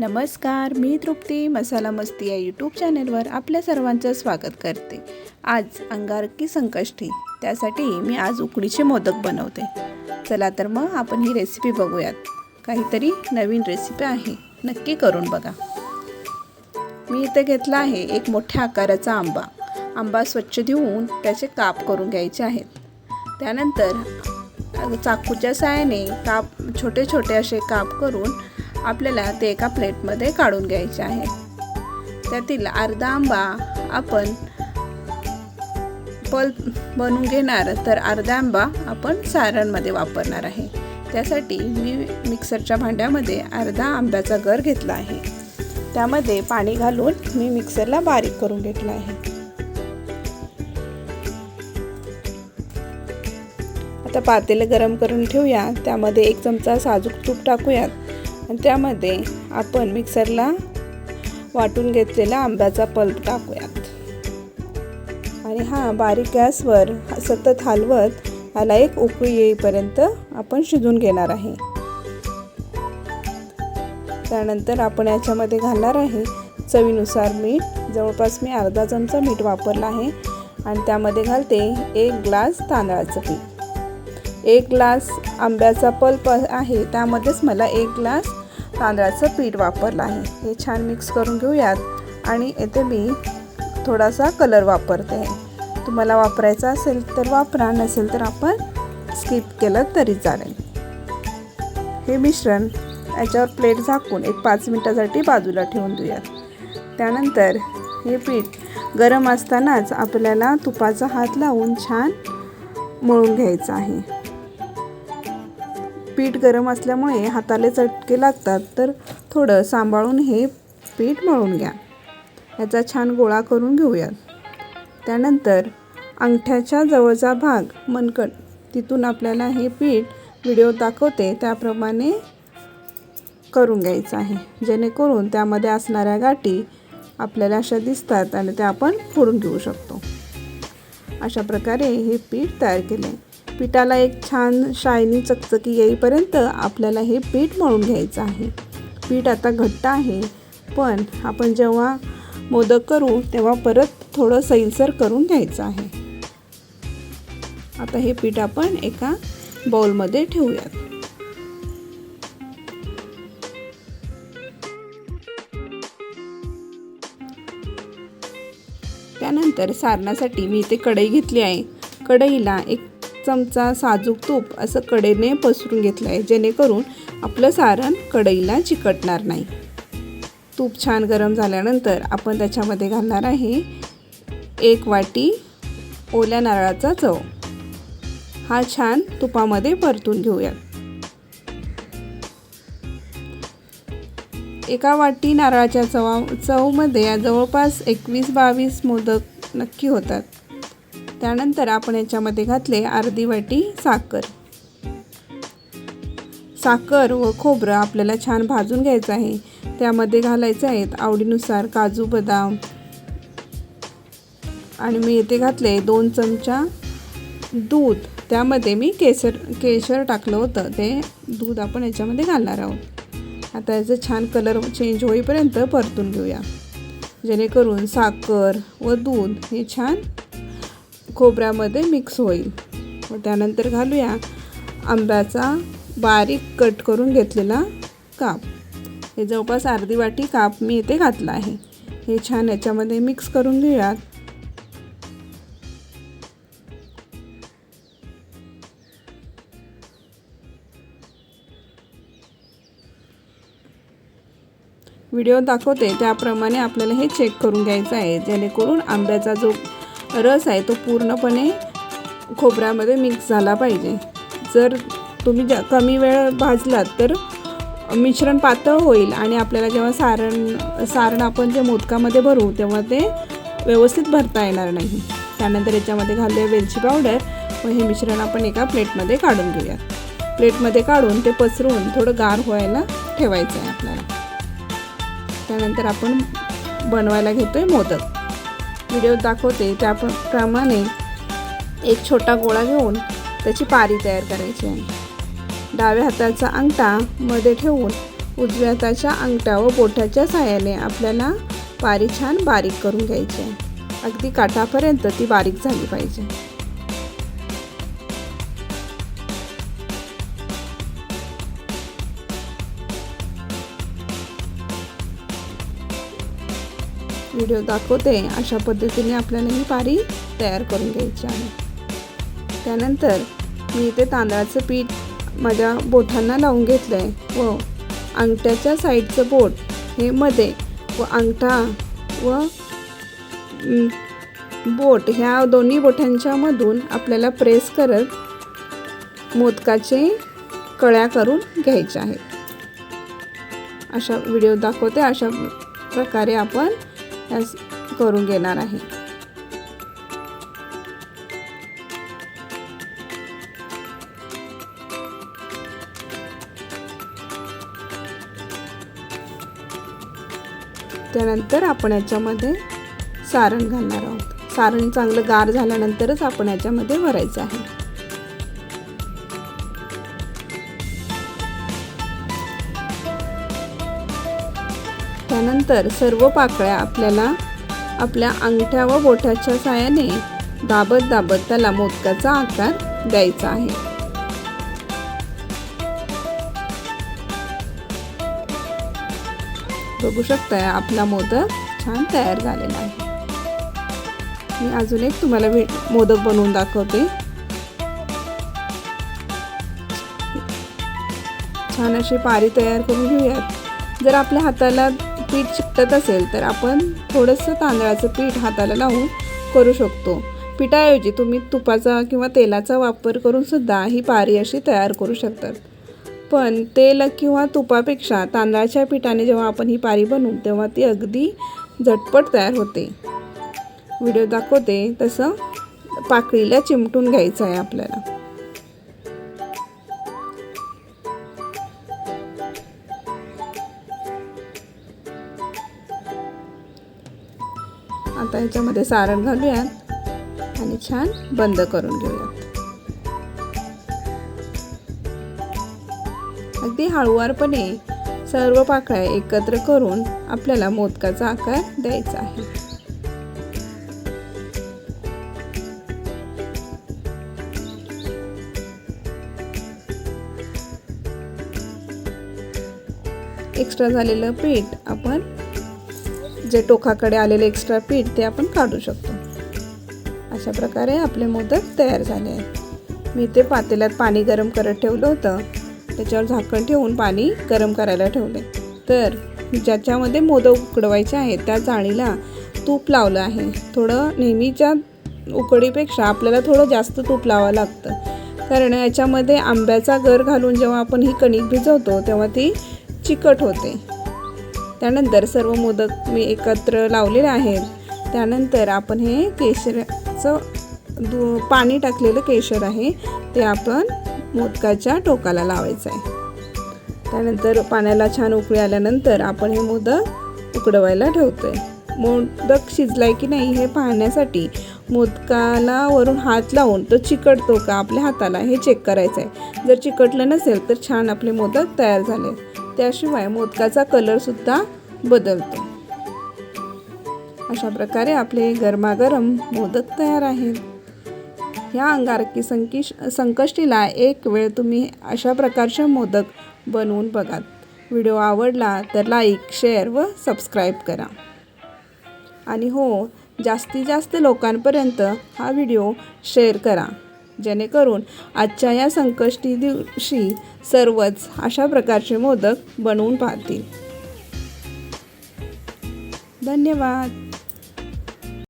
नमस्कार मी तृप्ती मसाला मस्ती या यूट्यूब चॅनलवर आपल्या सर्वांचं स्वागत करते. आज अंगारकी संकष्टी त्यासाठी मी आज उकडीचे मोदक बनवते. चला तर मग आपण ही रेसिपी बघूयात. काहीतरी नवीन रेसिपी आहे नक्की करून बघा. मी इथे घेतला आहे एक मोठ्या आकाराचा आंबा. आंबा स्वच्छ धुवून त्याचे काप करून घ्यायचे आहेत. त्यानंतर चाकूच्या साहाय्याने काप छोटे छोटे असे काप करून आपल्याला ते एका प्लेटमध्ये काढून घ्यायचे आहे. त्यातील अर्धा आंबा आपण पल्प बनवून घेणार तर अर्धा आंबा आपण सारणमध्ये वापरणार आहे. त्यासाठी मी मिक्सरच्या भांड्यामध्ये अर्धा आंब्याचा गर घेतला आहे. त्यामध्ये पाणी घालून मी मिक्सरला बारीक करून घेतला आहे. आता पातेलं गरम करून ठेवूया. त्यामध्ये एक चमचा साजूक तूप टाकूयात. आणि त्यामध्ये आपण मिक्सरला वाटून घेतलेला आंब्याचा पल्प टाकूयात. आणि हा बारीक गॅसवर सतत हलवत ह्याला एक उकळी येईपर्यंत आपण शिजून घेणार आहे. त्यानंतर आपण याच्यामध्ये घालणार आहे चवीनुसार मीठ. जवळपास मी अर्धा चमचा मीठ वापरला आहे आणि त्यामध्ये घालते एक ग्लास तांदळाचं पीठ. एक ग्लास आंब्याचा पल्प आहे त्यामध्येच मला एक ग्लास तांदळाचं पीठ वापरलं आहे. हे छान मिक्स करून घेऊयात आणि येथे मी थोडासा कलर वापरते. तुम्हाला वापरायचा असेल तर वापरा नसेल तर आपण स्किप केलं तरी चालेल. हे मिश्रण याच्यावर प्लेट झाकून एक पाच मिनटासाठी बाजूला ठेवून देऊयात. त्यानंतर हे पीठ गरम असतानाच आपल्याला तुपाचा हात लावून छान मळून घ्यायचं आहे. पीठ गरम असल्यामुळे हाताले चटके लागतात तर थोडं सांभाळून हे पीठ मळून घ्या. याचा छान गोळा करून घेऊयात. त्यानंतर अंगठ्याच्या जवळचा भाग मनकट तिथून आपल्याला हे पीठ व्हिडिओ दाखवते त्याप्रमाणे करून घ्यायचं आहे. जेणेकरून त्यामध्ये असणाऱ्या गाठी आपल्याला अशा दिसतात आणि त्या आपण फोडून घेऊ शकतो. अशा प्रकारे हे पीठ तयार केले पिठाला एक छान शायनी चकचकी येईपर्यंत आपल्याला हे पीठ मळून घ्यायचं आहे. पीठ आता घट्ट आहे पण आपण जेव्हा मोदक करू तेव्हा परत थोडं सैलसर करून घ्यायचं आहे. आता हे पीठ आपण एका बाउलमध्ये ठेवूयात. त्यानंतर सारणासाठी मी इथे कढई घेतली आहे. कढईला एक चमचा साजूक तूप असं कडेने पसरून घेतलं आहे जेणेकरून आपलं सारण कढईला चिकटणार नाही. तूप छान गरम झाल्यानंतर आपण त्याच्यामध्ये घालणार आहे एक वाटी ओल्या नारळाचा चव. हा छान तुपामध्ये परतून घेऊयात एका वाटी नारळाच्या चवा चवमध्ये जवळपास एकवीस बावीस मोदक नक्की होतात. त्यानंतर आपण याच्यामध्ये घातले अर्धी वाटी साखर. साखर व खोबरं आपल्याला छान भाजून घ्यायचं आहे. त्यामध्ये घालायचं आहेत आवडीनुसार काजू बदाम. आणि मी येथे घातले दोन चमचा दूध. त्यामध्ये मी केसर केशर टाकलं होतं. ते दूध आपण याच्यामध्ये घालणार आहोत. आता याचं छान कलर चेंज होईपर्यंत परतून घेऊया. जेणेकरून साखर व दूध हे छान खोबऱ्यामध्ये मिक्स होईल. व त्यानंतर घालूया आंब्याचा बारीक कट करून घेतलेला काप. हे जवळपास अर्धी वाटी काप मी इथे घातला आहे. हे छान याच्यामध्ये मिक्स करून घेऊयात. व्हिडिओ दाखवते त्याप्रमाणे आपल्याला हे चेक करून घ्यायचं आहे. जेणेकरून आंब्याचा जो रस आहे तो पूर्णपणे खोबऱ्यामध्ये मिक्स झाला पाहिजे. जर तुम्ही ज कमी वेळ भाजलात तर मिश्रण पातळ होईल आणि आपल्याला जेव्हा सारण सारण आपण जे मोदकामध्ये भरू तेव्हा ते व्यवस्थित भरता येणार नाही. त्यानंतर याच्यामध्ये घालूया वेलची पावडर व हे मिश्रण आपण एका प्लेटमध्ये काढून घेऊया प्लेटमध्ये काढून ते पसरून थोडं गार व्हायला ठेवायचं आहे आपल्याला. त्यानंतर आपण बनवायला घेतो आहे मोदक. व्हिडिओ दाखवते त्याप्रमाणे एक छोटा गोळा घेऊन त्याची पारी तयार करायची आहे. डाव्या हाताचा अंगठा मध्ये ठेवून उजव्या हाताच्या अंगठ्या व बोटाच्या साह्याने आपल्याला पारी छान बारीक करून घ्यायची आहे. अगदी काठापर्यंत ती बारीक झाली पाहिजे. व्हिडिओ दाखवते. अशा पद्धतीने आपल्याला ही पारी तयार करून घ्यायची आहे. त्यानंतर मी इथे तांदळाचं पीठ माझ्या बोटांना लावून घेतलं आहे व अंगठ्याच्या साईडचं बोट हे मध्ये व अंगठा व बोट ह्या दोन्ही बोटांच्या मधून आपल्याला प्रेस करत मोदकाचे कळ्या करून घ्यायच्या आहेत. अशा व्हिडिओ दाखवते. अशा प्रकारे आपण करून घेणार आहे. त्यानंतर आपण याच्यामध्ये सारण घालणार आहोत. सारण चांगलं गार झाल्यानंतरच आपण याच्यामध्ये भरायचं आहे. त्यानंतर सर्व पाकळ्या आपल्याला आपल्या अंगठ्या व बोटाच्या साहाय्याने दाबत दाबत त्याला मोदकाचा आकार द्यायचा आहे. बघू शकताय आपला मोदक छान तयार झालेला आहे. मी अजून एक तुम्हाला भेट मोदक बनवून दाखवते. छान अशी पारी तयार करून घेऊयात. जर आपल्या हाताला पीठ चिकटत असेल तर आपण थोडंसं तांदळाचं पीठ हाताला लावून करू शकतो. पिठाऐवजी तुम्ही तुपाचा किंवा तेलाचा वापर करून सुद्धा ही पारी अशी तयार करू शकतात. पण तेल किंवा तुपापेक्षा तांदळाच्या पिठाने जेव्हा आपण ही पारी बनवू तेव्हा ती अगदी झटपट तयार होते. व्हिडिओ दाखवते तसं पाकळीला चिमटून घ्यायचं आहे आपल्याला. आता ह्याच्यामध्ये सारण घालूयात आणि छान बंद करून घेऊयात. अगदी हळुवारपणे सर्व पाकळ्या एकत्र करून आपल्याला मोदकाचा आकार द्यायचा आहे. एक्स्ट्रा झालेलं पीठ आपण जे टोकाकडे आलेले एक्स्ट्रा पीठ ते आपण काढू शकतो. अशा प्रकारे आपले मोदक तयार झाले आहेत. मी ते पातेल्यात पाणी गरम करत ठेवलं होतं. त्याच्यावर झाकण ठेवून पाणी गरम करायला ठेवले. तर ज्याच्यामध्ये मोदक उकडवायचे आहेत त्या जाळीला तूप लावलं आहे. थोडं नेहमीच्या उकडीपेक्षा आपल्याला थोडं जास्त तूप लावावं लागतं. कारण याच्यामध्ये आंब्याचा गर घालून जेव्हा आपण ही कणिक भिजवतो तेव्हा ती चिकट होते. त्यानंतर सर्व मोदक मी एकत्र लावलेले आहेत. त्यानंतर आपण हे केशराचं दू पाणी टाकलेलं केशर आहे ते आपण मोदकाच्या टोकाला लावायचं आहे त्यानंतर पाण्याला छान उकळी आल्यानंतर आपण हे मोदक उकडवायला ठेवतो आहे मोदक शिजलाय की नाही हे पाहण्यासाठी मोदकाला वरून हात लावून तो चिकटतो का आपल्या हाताला हे चेक करायचं आहे जर चिकटलं नसेल तर छान आपले मोदक तयार झाले. त्याशिवाय मोदकाचा कलरसुद्धा बदलतो. अशा प्रकारे आपले गरमागरम मोदक तयार आहेत. ह्या अंगारकी संकिश संकष्टीला एक वेळ तुम्ही अशा प्रकारचे मोदक बनवून बघा व्हिडिओ आवडला तर लाईक शेअर व सबस्क्राईब करा. आणि हो जास्तीत जास्त लोकांपर्यंत हा व्हिडिओ शेअर करा. जेणेकरून आजच्या या संकष्टी दिवशी सर्वच अशा प्रकारचे मोदक बनवून पाहतील. धन्यवाद.